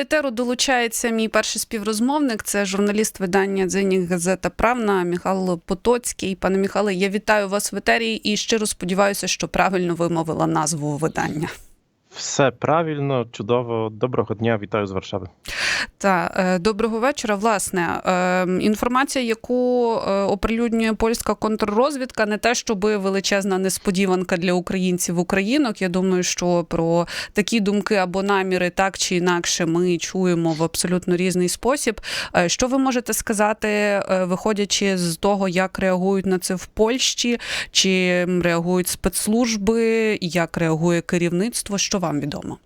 етеру долучається мій перший співрозмовник. Це журналіст видання «Дзині Газета Правна Михайло Потоцький. Пане Михайле, я вітаю вас в етері і щиро сподіваюся, що правильно вимовила назву видання. Все правильно, чудово. Доброго дня, вітаю з Варшави. Та е, доброго вечора. Власне, е, інформація, яку е, оприлюднює польська контррозвідка, не те, щоб величезна несподіванка для українців українок. Я думаю, що про такі думки або наміри так чи інакше ми чуємо в абсолютно різний спосіб. Що ви можете сказати, виходячи з того, як реагують на це в Польщі, чи реагують спецслужби, як реагує керівництво? Що вам відомо?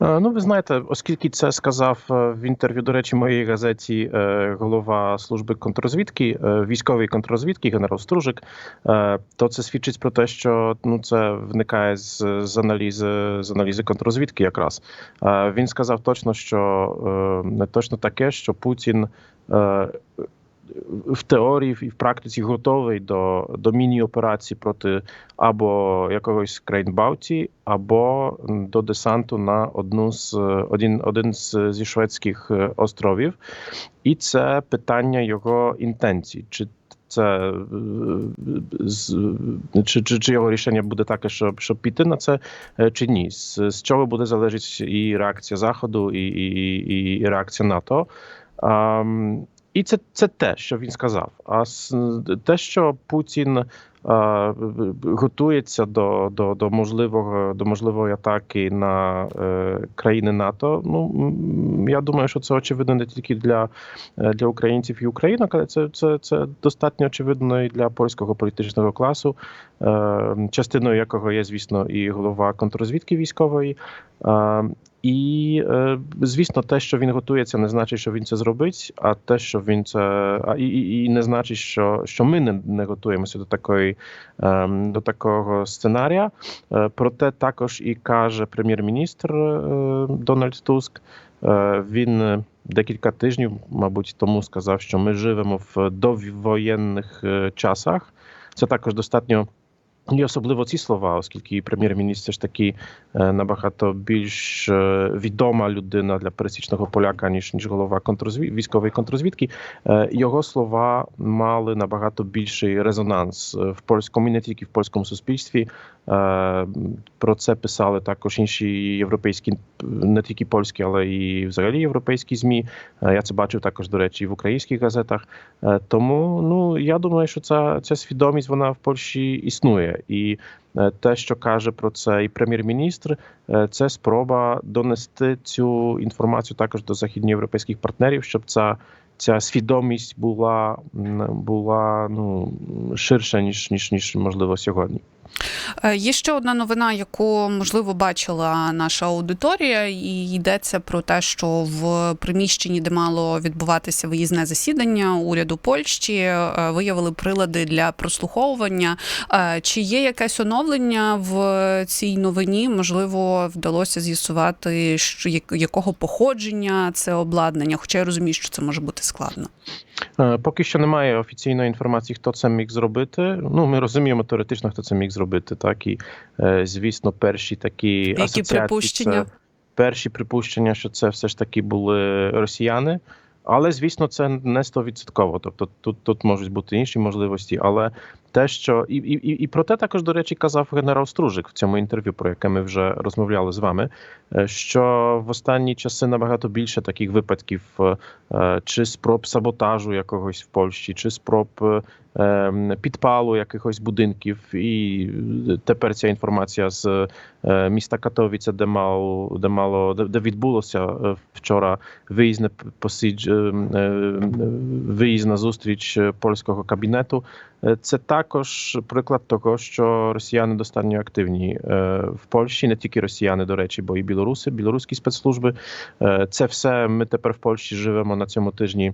Е, Ну, ви знаєте, оскільки це сказав е, в інтерв'ю, до речі, моїй газеті е, голова служби контррозвідки, військової контррозвідки, генерал Стружик, то це свідчить про те, що ну це виникає з, з аналізи з аналізи контррозвідки. Якраз він сказав точно, що не точно таке, що Путін. Е, В теорії і в практиці готовий до, до міні-операції проти або якогось країн Балтії, або до десанту на одну з один, один з зі шведських е, островів, і це питання його інтенцій. Чи це е, чи, чи, чи його рішення буде таке, щоб, щоб піти на це, е, чи ні? З, з чого буде залежати і реакція Заходу, і, і, і, і реакція НАТО. А, і це, це те, що він сказав. А те, що Путін е, готується до, до, до можливого до можливої атаки на е, країни НАТО. Ну я думаю, що це очевидно не тільки для, е, для українців і українок, але це, це, це достатньо очевидно і для польського політичного класу, е, частиною якого є, звісно, і голова контррозвідки військової. Е, і е, звісно, те, що він готується, не значить, що він це зробить. А те, що він це а і, і, не значить, що, що ми не, не готуємося до такої е, до такого сценарія. Е, Проте також і каже прем'єр-міністр е, Дональд Туск. Він декілька тижнів, мабуть, тому сказав, що ми живемо в довоєнних часах. Це також достатньо. І особливо ці слова, оскільки прем'єр-міністр ж таки е, набагато більш е, відома людина для пересічного поляка, ніж ніж голова контррозвід... військової контррозвідки. Е, Його слова мали набагато більший резонанс в польському не тільки в польському суспільстві. Про це писали також інші європейські, не тільки польські, але і взагалі європейські змі. Я це бачив також, до речі, в українських газетах. Тому ну я думаю, що ця, ця свідомість вона в Польщі існує. І е, те, що каже про це і прем'єр-міністр, е, це спроба донести цю інформацію також до західноєвропейських партнерів, щоб ця. Ця свідомість була була ну ширша ніж ніж ніж можливо сьогодні. Е, Є ще одна новина, яку можливо бачила наша аудиторія, і йдеться про те, що в приміщенні, де мало відбуватися виїзне засідання уряду Польщі, е, виявили прилади для прослуховування. Е, Чи є якесь оновлення в цій новині? Можливо, вдалося з'ясувати, якого походження це обладнання, хоча я розумію, що це може бути складно. Е, Поки що немає офіційної інформації, хто це міг зробити. Ну, ми розуміємо теоретично, хто це міг зробити. Так і е, звісно, перші такі Які асоціації, припущення? Це перші припущення, що це все ж таки були росіяни. Але звісно, це не стовідсотково. Тобто тут, тут можуть бути інші можливості. Але те, що і, і, і- про те також, до речі, казав генерал Стружик в цьому інтерв'ю, про яке ми вже розмовляли з вами. е, Що в останні часи набагато більше таких випадків, е, чи спроб саботажу якогось в Польщі, чи спроб е, ем, підпалу якихось будинків. І тепер ця інформація з е, міста Катовіця, де мало, де мало де, відбулося е, вчора виїзне посидж, е, е, виїзд на зустріч е, польського кабінету. Е, Це також приклад того, що росіяни достатньо активні е, в Польщі, не тільки росіяни, до речі, бо і білоруси, білоруські спецслужби. Е, Це все ми тепер в Польщі живемо на цьому тижні.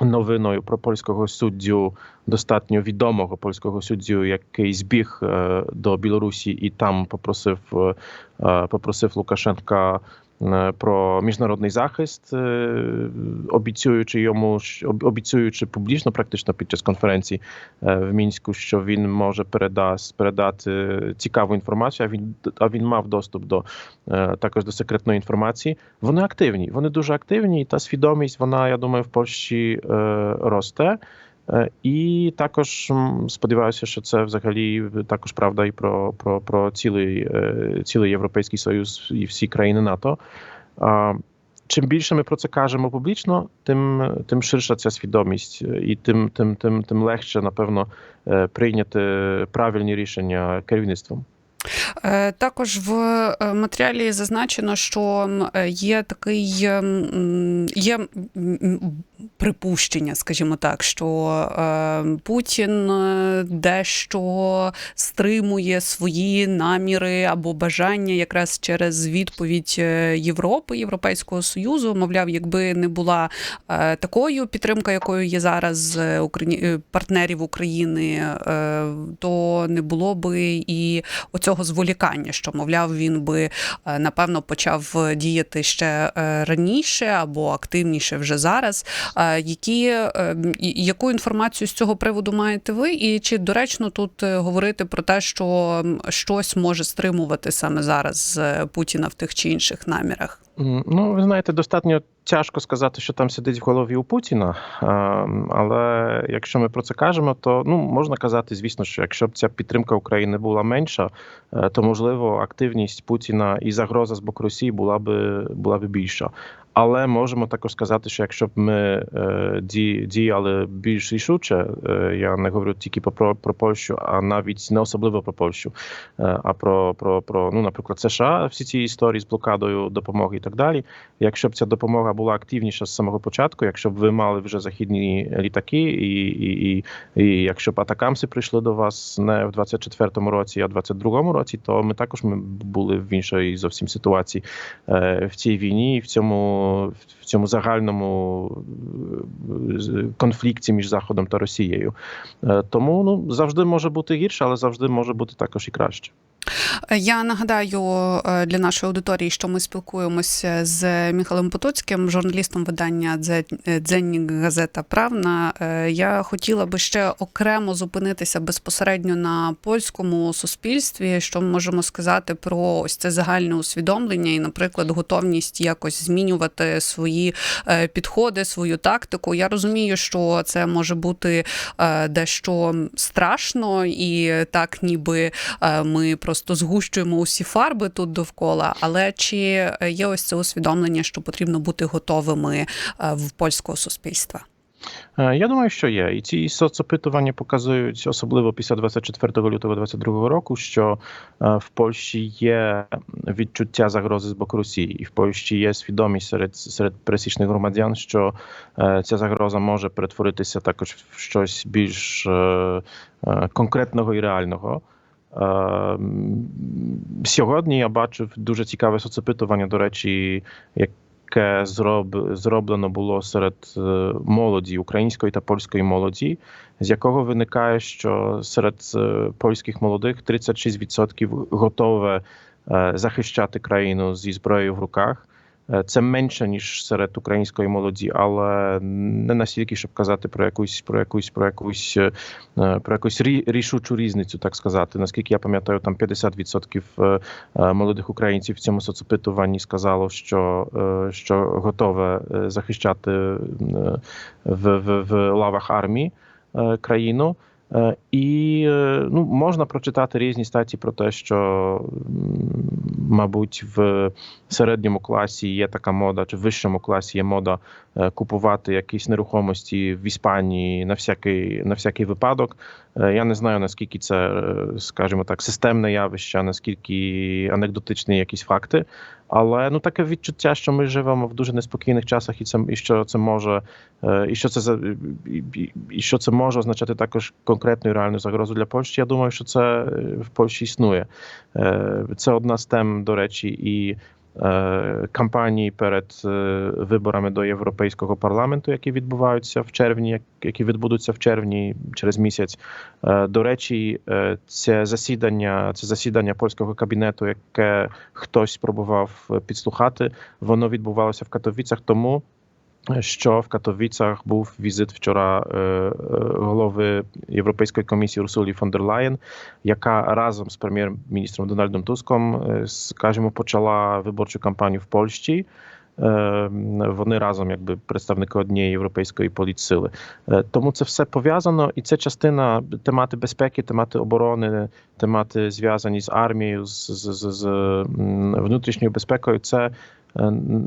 Новиною про польського суддю, достатньо відомого польського суддю, який збіг е, до Білорусі і там попросив, попросив Лукашенка про міжнародний захист, е, обіцюючи йому обіцюючи публічно, практично під час конференції е, в мінську, що він може передасть передати цікаву інформацію. А він а він мав доступ до е, також до секретної інформації. Вони активні, вони дуже активні, і та свідомість, вона, я думаю, в Польщі е, росте. Е, І також сподіваюся, що це взагалі також правда і про, про, про цілий, е, цілий Європейський Союз і всі країни НАТО. Чим більше ми про це кажемо публічно, тим, тим ширша ця свідомість, е, і тим, тим, тим, тим легше, напевно, прийняти правильні рішення керівництвом. Е, Також в е, матеріалі зазначено, що е, є такий є припущення, скажімо так, що Путін дещо стримує свої наміри або бажання якраз через відповідь Європи, Європейського Союзу. Мовляв, якби не була такою підтримка, якою є зараз партнерів України, то не було би і оцього зволікання, що мовляв, він би е, напевно почав діяти ще е, раніше або активніше вже зараз. Е, Які е, яку інформацію з цього приводу маєте ви? І чи доречно тут е, говорити про те, що щось може стримувати саме зараз е, Путіна в тих чи інших намірах? Ну, ви знаєте, достатньо тяжко сказати, що там сидить в голові у Путіна. Але якщо ми про це кажемо, то ну можна казати, звісно, що якщо б ця підтримка України була менша, е, то можливо активність Путіна і загроза з боку Росії була би була би більша. Але можемо також сказати, що якщо б ми е, ді- діяли більш рішуче, е, я не говорю тільки про, про, Польщу, а навіть не особливо про Польщу, е, а про, про, про ну, наприклад, США, всі ці історії з блокадою допомоги і так далі. Якщо б ця допомога була активніша з самого початку, якщо б ви мали вже західні літаки, і, і, і, і якщо б атакамси прийшли до вас не в 24-му році, а в 22-му році, то ми також ми були в іншій зовсім ситуації в цій війні, і в цьому в цьому загальному е, конфлікті між Заходом та Росією. Е, Тому ну завжди може бути гірше, але завжди може бути також і краще. Я нагадаю е, для нашої аудиторії, що ми спілкуємося з Михайлом Потоцьким, журналістом видання «Дзе- Дзеннік Газета Правна. Е, Я хотіла би ще окремо зупинитися безпосередньо на польському суспільстві. Що ми можемо сказати про ось це загальне усвідомлення і, наприклад, готовність якось змінювати свої е, підходи, свою тактику. Я розумію, що це може бути е, дещо страшно і так, ніби е, ми просто згущуємо усі фарби тут довкола. Але чи є ось це усвідомлення, що потрібно бути готовими е, в польського суспільства? Е, Я думаю, що є. І ці соцопитування показують, особливо після 24 лютого 2022 року, що е, в Польщі є відчуття загрози з боку Росії, і в Польщі є свідомість серед серед пересічних громадян, що е, ця загроза може перетворитися також в щось більш е, е, конкретного і реального. Е, м, Сьогодні я бачив дуже цікаве соцопитування, до речі, яке зроб, зроблено було серед е, молоді, української та польської молоді, з якого виникає, що серед е, польських молодих 36% готове е, захищати країну зі зброєю в руках. Е, Це менше ніж серед української молоді, але не настільки, щоб казати про якусь про якусь про якусь е, про якусь рі- рішучу різницю, так сказати. Наскільки я пам'ятаю, там 50% е, молодих українців в цьому соцопитуванні сказало, що, що готове захищати в, в, в лавах армії країну. Е, І е, ну, можна прочитати різні статті про те, що, мабуть, в середньому класі є така мода, чи в вищому класі є мода е, купувати якісь нерухомості в Іспанії на всякий, на всякий випадок. Я не знаю, наскільки це, скажімо так, системне явище, наскільки анекдотичні якісь факти. Але ну таке відчуття, що ми живемо в дуже неспокійних часах, і це і що це може, і що це і що це може означати також конкретну і реальну загрозу для Польщі. Я думаю, що це е, в Польщі існує. Е, Це одна з тем, до речі, і е, кампанії перед виборами до Європейського парламенту, які відбуваються в червні, які відбудуться в червні через місяць. До речі, це засідання, це засідання польського кабінету, яке хтось спробував підслухати. Воно відбувалося в Катовіцях, тому що в Катовіцях був візит вчора е, е, голови Європейської комісії Урсулі фон дер Лаєн, яка разом з прем'єр-міністром Дональдом Туском, е, скажімо, почала виборчу кампанію в Польщі. Вони разом, якби представники однієї європейської політсили. Тому це все пов'язано, і це частина темати безпеки, темати оборони, темати зв'язані з армією, з, з, з, з внутрішньою безпекою. Це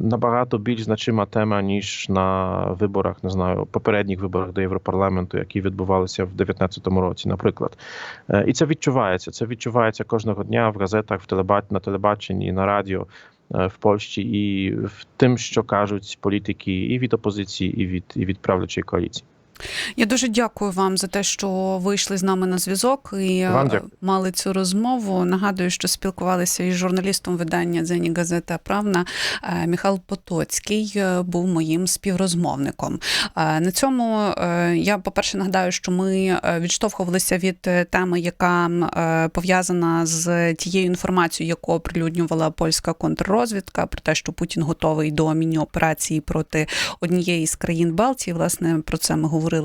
набагато більш значима тема ніж на виборах, не знаю, попередніх виборах до Європарламенту, які відбувалися в 2019 році, наприклад. Е, І це відчувається. Це відчувається кожного дня в газетах, в телебач... на телебаченні, на радіо е, в Польщі, і в тим, що кажуть політики і від опозиції, і від, і від правлячої коаліції. Я дуже дякую вам за те, що вийшли з нами на зв'язок і е, мали цю розмову. Нагадую, що спілкувалися із журналістом видання Дзені Газета Правна е, Михайло Потоцький е, був моїм співрозмовником. На цьому я, по-перше, нагадаю, що ми відштовхувалися від теми, яка пов'язана з тією інформацією, яку оприлюднювала польська контррозвідка, про те, що Путін готовий до міні-операції проти однієї з країн Балтії. Власне, про це ми говорили.